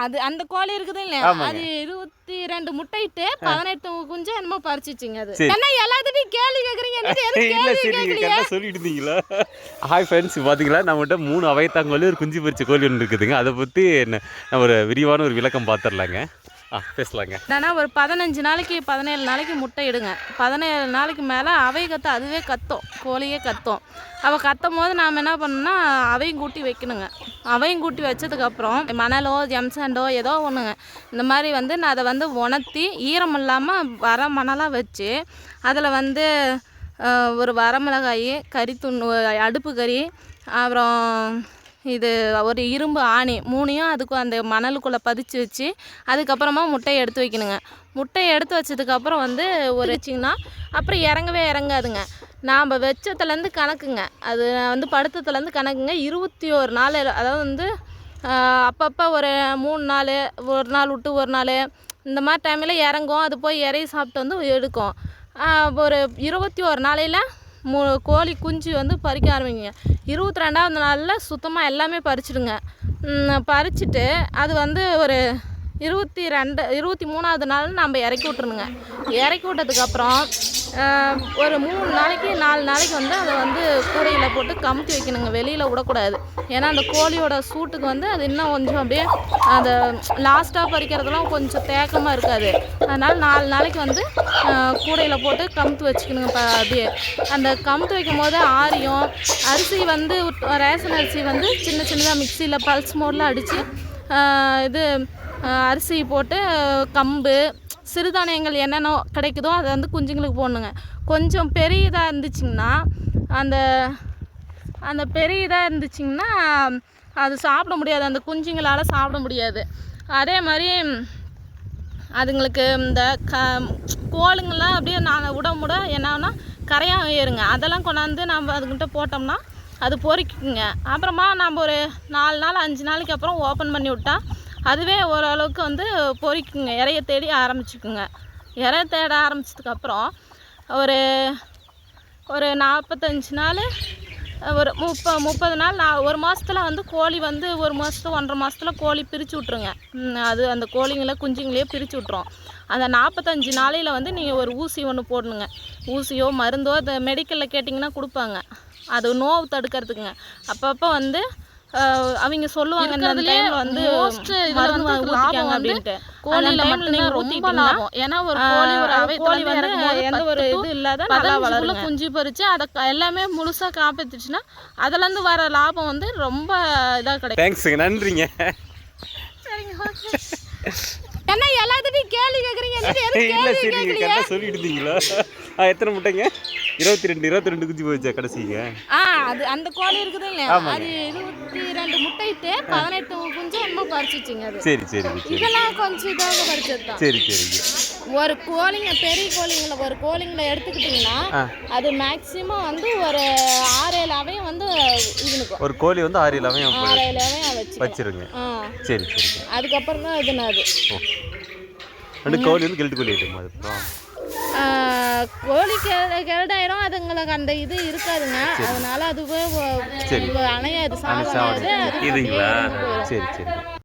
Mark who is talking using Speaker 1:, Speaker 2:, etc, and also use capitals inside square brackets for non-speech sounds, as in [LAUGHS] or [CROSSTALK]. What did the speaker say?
Speaker 1: அது அந்த கோழி இருக்குது இல்லையா. அது இருபத்தி ரெண்டு முட்டையிட்டு பதினெட்டு குஞ்சு என்னமோ பறிச்சிச்சுங்க அது. என்ன எல்லாத்துட்டையும் கேள்வி
Speaker 2: கரெக்டாக சொல்லிட்டு ஹாய் ஃப்ரெண்ட்ஸ் பார்த்தீங்களா நம்மகிட்ட மூணு அவைத்தாங்கோலி ஒரு குஞ்சு பறிச்ச கோழி ஒன்று இருக்குதுங்க. அதை பற்றி என்ன ஒரு விரிவான ஒரு விளக்கம் பார்த்துடலாங்க ஆ பேசலாங்க.
Speaker 1: ஏன்னா ஒரு பதினஞ்சு நாளைக்கு பதினேழு நாளைக்கு முட்டை இடுங்க. பதினேழு நாளைக்கு மேலே அவை கற்று அதுவே கத்தும். கோழியே கத்தும். அவள் கத்தும் போது நாம் என்ன பண்ணோம்னா அவையும் கூட்டி வைக்கணுங்க. அவையும் கூட்டி வச்சதுக்கப்புறம் மணலோ ஜம்சாண்டோ ஏதோ ஒன்றுங்க இந்த மாதிரி வந்து நான் அதை வந்து உணர்த்தி ஈரம் இல்லாமல் வர மணலாக வச்சு அதில் வந்து ஒரு வரமிளகாய் கறி துண் அடுப்பு கறி அப்புறம் இது ஒரு இரும்பு ஆணி மூணையும் அதுக்கு அந்த மணலுக்குள்ளே பதிச்சு வச்சு அதுக்கப்புறமா முட்டையை எடுத்து வைக்கணுங்க. முட்டையை எடுத்து வச்சதுக்கப்புறம் வந்து ஒரு வச்சிங்கன்னா அப்புறம் இறங்கவே இறங்காதுங்க. நாம் வச்சத்துலேருந்து கணக்குங்க. அது வந்து படுத்தத்துலேருந்து கணக்குங்க. இருபத்தி ஒரு நாள் அதாவது வந்து அப்பப்போ ஒரு மூணு நாள் ஒரு நாள் விட்டு ஒரு நாள் இந்த மாதிரி டைமில் இறங்கும் அது போய் இறைய சாப்பிட்டு வந்து எடுக்கும். ஒரு இருபத்தி ஒரு நாளையில் மூ கோழி குஞ்சு வந்து பறிக்க ஆரம்பிங்க. இருபத்தி ரெண்டாவது நாளில் சுத்தமாக எல்லாமே பறிச்சிடுங்க. பறிச்சிட்டு பறிச்சுட்டு அது வந்து ஒரு இருபத்தி ரெண்டு இருபத்தி மூணாவது நாள் நம்ம இறக்கி விட்ருணுங்க இறக்கி விட்டதுக்கப்புறம் ஒரு மூணு நாளைக்கு நாலு நாளைக்கு வந்து அதை வந்து கூடையில் போட்டு கமுத்தி வைக்கணுங்க. வெளியில் விடக்கூடாது. ஏன்னா அந்த கோழியோட சூட்டுக்கு வந்து அது இன்னும் கொஞ்சம் அப்படியே அந்த லாஸ்ட்டாக பறிக்கிறதுலாம் கொஞ்சம் தேக்கமாக இருக்காது. அதனால் நாலு நாளைக்கு வந்து கூடையில் போட்டு கமுத்து வச்சுக்கணுங்க இப்போ அப்படியே. அந்த கமுத்து வைக்கும் போது ஆரியம் அரிசி வந்து ரேஷன் அரிசி வந்து சின்ன சின்னதாக மிக்சியில் பல்ஸ் மோடில் அடித்து இது அரிசி போட்டு கம்பு சிறுதானியங்கள் என்னென்ன கிடைக்குதோ அதை வந்து குஞ்சுங்களுக்கு போடணுங்க. கொஞ்சம் பெரிய இதாக இருந்துச்சுங்கன்னா அந்த அந்த பெரிய இதாக இருந்துச்சுங்கன்னா அது சாப்பிட முடியாது. அந்த குஞ்சுங்களால் சாப்பிட முடியாது. அதே மாதிரி அதுங்களுக்கு இந்த க கோளுங்கள்லாம் அப்படியே நான் விட முட என்னன்னா கரையாக ஏறுங்க அதெல்லாம் கொண்டாந்து நம்ம அதுக்கிட்ட போட்டோம்னா அது பொறிக்குங்க. அப்புறமா நம்ம ஒரு நாலு நாள் அஞ்சு நாளைக்கு அப்புறம் ஓப்பன் பண்ணி விட்டா அதுவே ஓரளவுக்கு வந்து பொறிக்குங்க. இறைய தேடி ஆரம்பிச்சுக்குங்க. இறை தேட ஆரம்பிச்சதுக்கப்புறம் ஒரு ஒரு நாற்பத்தஞ்சு நாள் ஒரு முப்ப முப்பது நாள் நான் ஒரு மாதத்தில் வந்து கோழி வந்து ஒரு மாதத்து ஒன்றரை மாதத்தில் கோழி பிரித்து விட்ருங்க அது அந்த கோழிங்களை குஞ்சுங்களையே பிரித்து விட்ரும் அந்த நாற்பத்தஞ்சு நாளையில் வந்து நீங்கள் ஒரு ஊசி ஒன்று போடணுங்க. ஊசியோ மருந்தோ அதை மெடிக்கலில் கேட்டிங்கன்னா கொடுப்பாங்க. அது நோவு தடுக்கிறதுக்குங்க. அப்பப்போ வந்து அவங்க சொல்லுவாங்க இந்த டைம்ல வந்து மருந்து ஊற்றிக்காங்க அப்படின்ட்டு. கோழியில் மட்டும்தான் ரொம்ப லாபம். ஏன்னா ஒரு கோழி ஒரு கோழி வந்து எந்த ஒரு இது இல்லாத நல்லா வளருங்க குஞ்சு பறிச்சு அதை எல்லாமே முழுசாக காப்பாத்துச்சுன்னா அதுலேருந்து வர லாபம் வந்து ரொம்ப இதாக கிடைக்கும்.
Speaker 2: தேங்க்ஸுங்க நன்றிங்க.
Speaker 1: என்ன எல்லாத்துட்டையும் கேள்வி கேட்குறீங்க [LAUGHS]
Speaker 2: இல்லை சரி கரெக்டாக சொல்லிட்டு இருந்தீங்களா ஆ எத்தனை முட்டைங்க? இருபத்தி ரெண்டு இருபத்தி ரெண்டு குஞ்சு போச்சா கடைசிங்க
Speaker 1: ஆ அது அந்த கோழி இருக்குது இல்லையா? அது இருபத்தி ரெண்டு முட்டையிட்டு பதினெட்டு குஞ்சு என்னமோ பறிச்சிச்சுங்க அது.
Speaker 2: சரி சரி
Speaker 1: இதெல்லாம் கொஞ்சம் இதாக பறிச்சது தான்
Speaker 2: சரி. சரிங்க
Speaker 1: ஒரு கோழிங்க பெரிய கோழிங்களை ஒரு கோழிங்களை எடுத்துக்கிட்டிங்கன்னா. அது மேக்ஸிமம் வந்து ஒரு ஆறு ஏழு அவையும் வந்து இதுனுக்கும்
Speaker 2: ஒரு கோழி வந்து ஆறு இல்லாமல்
Speaker 1: ஆறு ஏழு அவையும்
Speaker 2: வச்சிருங்க. சரி சரிங்க
Speaker 1: அதுக்கப்புறம் தான் இதுனா அது.
Speaker 2: ஓ. ரெண்டு கோழி வந்து கெல்ட்டு கோழி அதுக்கப்புறம்
Speaker 1: கோழி கெரடாயிரும் அதுங்களுக்கு அந்த இது இருக்காதுங்க. அதனால அதுவே
Speaker 2: சரி.
Speaker 1: அணையாது. அது
Speaker 2: இதுங்களா. சரி சரி.